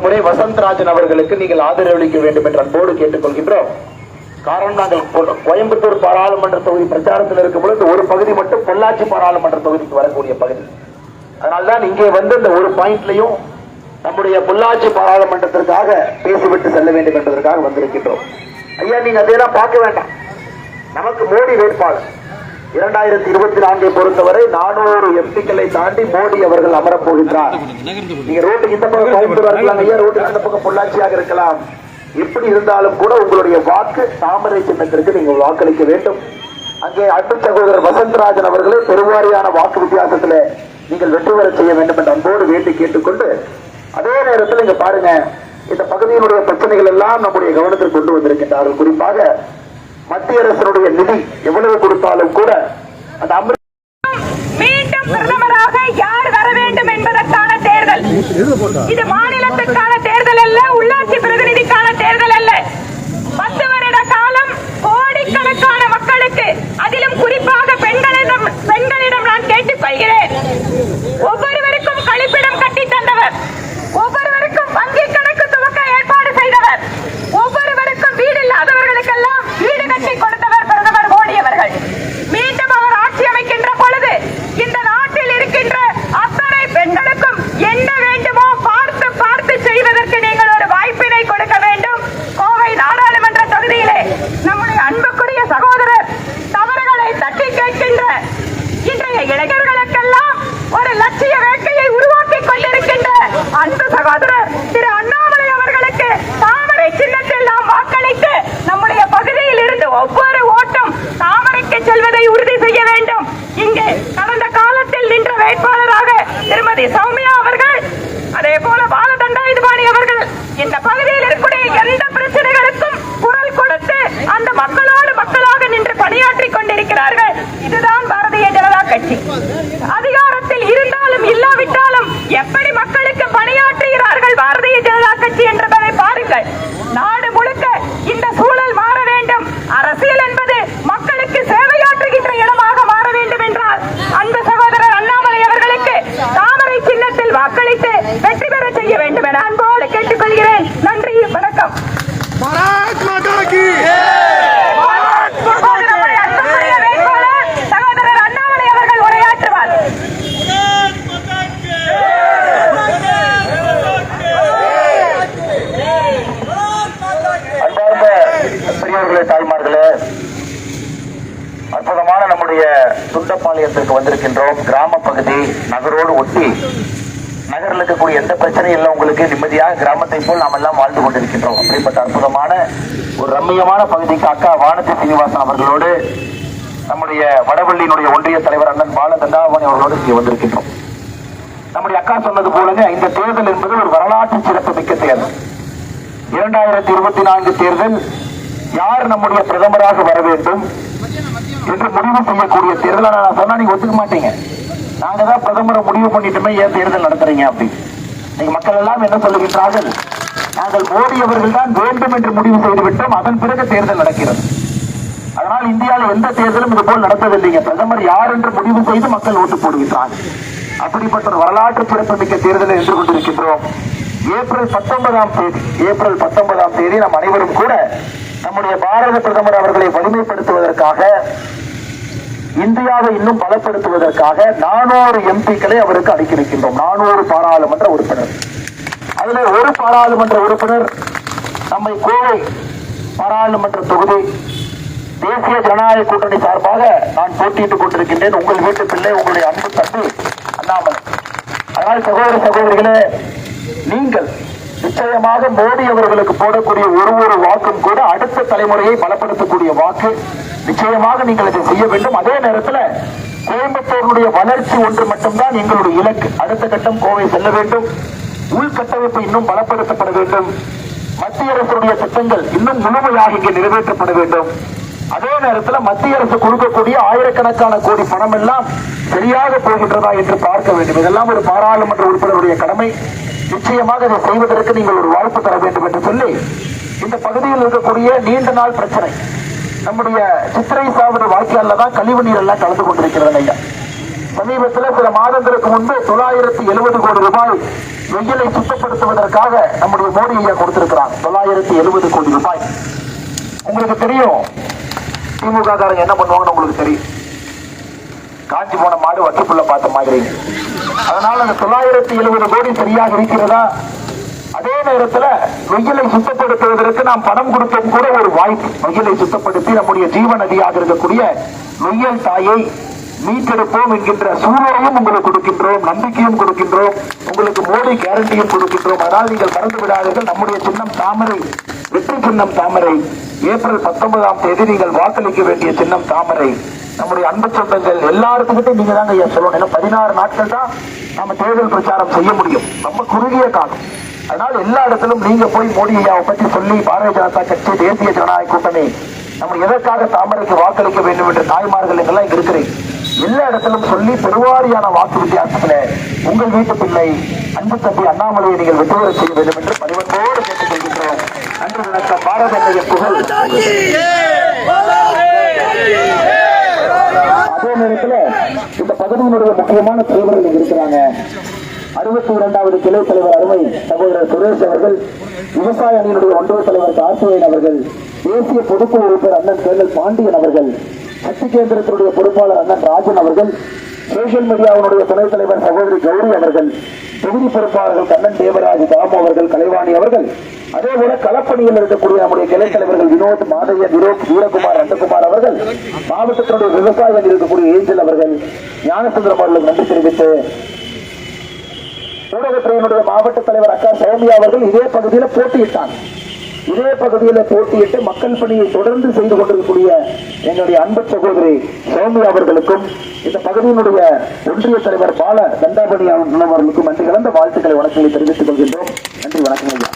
முறை வசந்தராஜன் அவர்களுக்கு நீங்கள் ஆதரவளிக்க வேண்டும் என்று அன்போடு கேட்டுக்கொள்கின்றோம். காரணம் நாங்கள் கோயம்புத்தூர் பாராளுமன்ற தொகுதி பிரச்சாரத்தில் இருக்கும் பொழுது ஒரு பகுதி மட்டும் பொள்ளாச்சி பாராளுமன்ற தொகுதிக்கு வரக்கூடிய பகுதி. அதனால்தான் இங்கே வந்து இந்த ஒரு பாயிண்ட்லையும் நம்முடைய பொள்ளாச்சி பாராளுமன்றத்திற்காக பேசிவிட்டு செல்ல வேண்டும் என்பதற்காக வந்திருக்கின்றோம். ஐயா நீங்க அதையெல்லாம் பார்க்க வேண்டாம். நமக்கு மோடி வேட்பாளர். இரண்டாயிரத்தி இருபத்தி நான்கை பொறுத்தவரை நானூறு எம்பிக்களை தாண்டி மோடி அவர்கள் அமரப் போகின்றார். நீங்க ரோட்டுக்கு இந்த பக்கம் கோயம்புத்தூர் இருக்கலாம் ஐயா ரோட்டுக்கு அந்த பக்கம் பொள்ளாச்சியாக இருக்கலாம். எப்படி இருந்தாலும் கூட உங்களுடைய வாக்கு தாமரை சின்னத்திற்கு நீங்கள் வாக்களிக்க வேண்டும். அங்கே அன்பு சகோதரர் வசந்தராஜன் அவர்களை பெருவாரியான வாக்கு வித்தியாசத்தில் நீங்கள் வெற்றி பெற செய்ய வேண்டும் என்று அன்போடு வேண்டி கேட்டுக்கொண்டு அதே நேரத்தில் இங்க பாருங்க இந்த பகுதியினுடைய பிரச்சனைகள் எல்லாம் நம்முடைய கவனத்தில் கொண்டு வந்திருக்கின்றார்கள். குறிப்பாக மத்திய அரசினுடைய நிதி எவ்வளவு கொடுத்தாலும் கூட அந்த அமிர்த மீண்டும் பிரதமராக யார் வர வேண்டும் என்பதற்கான தேர்தல். இது மாநிலத்திற்கான அண்ணாமலை அவர்கள் உரையாற்றுவார். அன்பார்ந்த பெரியவர்களே தாய்மார்களே அற்புதமான நம்முடைய துண்டப்பாளையத்திற்கு வந்திருக்கின்றோம். கிராம பகுதி நகரோடு ஒட்டி நகரில் இருக்கக்கூடிய எந்த பிரச்சனையும் இல்லை உங்களுக்கு நிம்மதியாக கிராமத்தை போல் நாம் எல்லாம் வாழ்ந்து கொண்டிருக்கின்றோம். அப்படிப்பட்ட அற்புதமான ஒரு ரம்மியமான பகுதிக்கு அக்கா வானதி சீனிவாசன் அவர்களோடு நம்முடைய வடவள்ளியினுடைய ஒன்றிய தலைவர் அண்ணன் பால தண்டாபாணி அவர்களோடு இங்கே வந்திருக்கின்றோம். நம்முடைய அக்கா சொன்னது போலங்க இந்த தேர்தல் என்பது ஒரு வரலாற்று சிறப்பு மிக்க தேர்தல். இரண்டாயிரத்தி இருபத்தி நான்கு தேர்தல் யார் நம்முடைய பிரதமராக வர வேண்டும் என்று முடிவு செய்யக்கூடிய தேர்தல் நான் சொன்னா நீங்க ஒத்துக்க மாட்டீங்க. நாங்க தான் பிரதமரை முடிவு பண்ணிட்டுமே ஏன் தேர்தல் நடத்துறீங்க அப்படி? நீங்க மக்கள் எல்லாம் என்ன சொல்லுகின்றார்கள்? நாங்கள் மோடி அவர்கள் தான் வேண்டும் என்று முடிவு செய்து விட்டோம் அதன் பிறகு தேர்தல் நடக்கிறது. அதனால் இந்தியாவில் எந்த தேர்தலும் இது போல் நடத்தவில்லைங்க பிரதமர் யார் என்று முடிவு செய்து மக்கள் ஓட்டு போடுகின்றார்கள். அப்படிப்பட்ட ஒரு வரலாற்று சிறப்புமிக்க தேர்தலை எதிர்கொண்டிருக்கின்றோம் கொண்டிருக்கின்றோம் ஏப்ரல் பத்தொன்பதாம் தேதி ஏப்ரல் பத்தொன்பதாம் தேதி நாம் அனைவரும் கூட நம்முடைய பாரத பிரதமர் அவர்களை வலிமைப்படுத்துவதற்காக இந்தியாவை இன்னும் பலப்படுத்துவதற்காக நானூறு எம்பிக்களை அவருக்கு அடக்கி வைக்கின்றோம் நானூறு பாராளுமன்ற உறுப்பினர். அதில் ஒரு பாராளுமன்ற உறுப்பினர் நம்மை கோவை பாராளுமன்ற தொகுதி தேசிய ஜனநாயக கூட்டணி சார்பாக நான் போட்டியிட்டுக் கொண்டிருக்கின்றேன். உங்கள் வீட்டு பிள்ளை உங்களுடைய அன்பு தம்பி அண்ணாமலை. அதனால் சகோதர சகோதரிகளே நீங்கள் நிச்சயமாக மோடி அவர்களுக்கு போடக்கூடிய ஒரு ஒரு வாக்கும் கூட அடுத்த தலைமுறையை பலப்படுத்தக்கூடிய வாக்கு. நிச்சயமாக நீங்கள் இதை செய்ய வேண்டும். அதே நேரத்தில் கோயம்புத்தூருடைய வளர்ச்சி ஒன்று மட்டும்தான் எங்களுடைய இலக்கு. அடுத்த கட்டம் கோவை செல்ல வேண்டும். உள்கட்டமைப்பு இன்னும் பலப்படுத்தப்பட வேண்டும். மத்திய அரசுடைய திட்டங்கள் இன்னும் முழுமையாக இங்கே நிறைவேற்றப்பட வேண்டும். அதே நேரத்தில் மத்திய அரசு கொடுக்கக்கூடிய ஆயிரக்கணக்கான கோடி பணம் எல்லாம் சரியாக போகின்றதா என்று பார்க்க வேண்டும். இதெல்லாம் ஒரு பாராளுமன்ற உறுப்பினருடைய கடமை. நிச்சயமாக இதை செய்வதற்கு நீங்கள் ஒரு வாய்ப்பு தர வேண்டும் என்று சொல்லி இந்த பகுதியில் இருக்கக்கூடிய நீண்ட நாள் பிரச்சனை. நம்முடைய சித்திரை சாவடி வாய்க்கால்ல தான் கழிவு நீர் எல்லாம் கலந்து கொண்டிருக்கிறது ஐயா. சமீபத்தில் சில மாதங்களுக்கு முன்பு தொள்ளாயிரத்தி எழுபது கோடி ரூபாய் வெயிலை சுத்தப்படுத்துவதற்காக நம்முடைய மோடி ஐயா கொடுத்திருக்கிறாங்க தொள்ளாயிரத்தி எழுபது கோடி ரூபாய். உங்களுக்கு தெரியும் திமுக காரங்க என்ன பண்ணுவாங்கன்னு உங்களுக்கு தெரியும். காஞ்சி போன மாடு வட்டுக்குள்ள பார்த்த மாதிரி. அதனால அந்த தொள்ளாயிரத்தி எழுபது கோடி சரியாக இருக்கிறதா? அதே நேரத்துல நொய்யலை சுத்தப்படுத்துவதற்கு நாம் பணம் கொடுத்தோம் கூட ஒரு வாய்ப்பு. வெயிலை சுத்தப்படுத்தி நம்முடைய ஜீவ நதியாக இருக்கக்கூடிய நொய்யல் தாயை மீட்டெடுப்போம் என்கின்ற சூழலையும் உங்களுக்கு கொடுக்கின்றோம் நம்பிக்கையும் கொடுக்கின்றோம். உங்களுக்கு மோடி கேரண்டியும் கொடுக்கின்றோம். அதனால் நீங்கள் மறந்து விடாதீர்கள். நம்முடைய சின்னம் தாமரை வெற்றி சின்னம் தாமரை. ஏப்ரல் பத்தொன்பதாம் தேதி நீங்கள் வாக்களிக்க வேண்டிய சின்னம் தாமரை. நம்முடைய அன்பு சொந்தங்கள் எல்லாருக்கிட்டும் நீங்க தாங்க ஐயா சொல்லணும். ஏன்னா பதினாறு நாட்கள் தான் நம்ம தேர்தல் பிரச்சாரம் செய்ய முடியும். ரொம்ப குறுகிய காலம். அதனால எல்லா இடத்திலும் நீங்க போய் மோடி ஐயாவை பற்றி சொல்லி பாரதிய ஜனதா கட்சி தேசிய ஜனநாயக கூட்டணி நம்ம எதற்காக தாமரைக்கு வாக்களிக்க வேண்டும் என்ற தாய்மார்கள் எல்லாம் இங்க இருக்கிறேன் எல்லா இடத்திலும் சொல்லி பெருவாரியான வாக்கு வித்தியாசத்துல உங்கள் வீட்டு பிள்ளை அன்பு தம்பி அண்ணாமலையை நீங்கள் வெற்றி செய்ய வேண்டும் என்று பணிவன்போடு கேட்டுக்கொள்கின்றோம். அன்று வணக்கம். பாரத எண்ணெய புகழ். அதே நேரத்தில் இந்த பகுதியினுடைய முக்கியமான தலைவர்கள் இருக்கிறாங்க. அறுபத்தி இரண்டாவது கிளை தலைவர் அருமை சகோதரர் சுரேஷ் அவர்கள் விவசாய அணியினுடைய ஒன்றிய தலைவர் கார்த்திகேயன் அவர்கள் தேசிய பொதுக்குழு உறுப்பினர் அண்ணன் கேர்னல் பாண்டியன் அவர்கள் சக்தி கேந்திரத்தினுடைய பொறுப்பாளர் அண்ணன் ராஜன் அவர்கள் சோசியல் மீடியாவினுடைய துணைத் தலைவர் சகோதரி கௌரி அவர்கள் தொகுதி பொறுப்பாளர்கள் கண்ணன் தேவராஜ் தாமு அவர்கள் கலைவாணி அவர்கள் அதே போல களப்பணியில் இருக்கக்கூடிய நம்முடைய கிளை தலைவர்கள் வினோத் மாதவிய விரோத் வீரகுமார் நந்தகுமார் அவர்கள் மாவட்டத்தினுடைய விவசாயிகள் இருக்கக்கூடிய ஏஞ்சல் அவர்கள் ஞானசுந்தரம் அவர்களுக்கு நன்றி தெரிவித்து ஊடகத்துறையினுடைய மாவட்ட தலைவர் அக்கா சௌமியா அவர்கள் இதே பகுதியில போட்டியிட்டாங்க. இதே பகுதியில் போட்டியிட்டு மக்கள் பணியை தொடர்ந்து செய்து கொண்டிருக்கக்கூடிய என்னுடைய அன்ப சகோதரி சோமி அவர்களுக்கும் இந்த பகுதியினுடைய ஒன்றிய தலைவர் பால தண்டாபணி அவர்களுக்கும் நன்றி கலந்த வாழ்த்துக்களை வணக்கங்களை தெரிவித்துக் கொள்கின்றோம். நன்றி வணக்கம் ஐயா.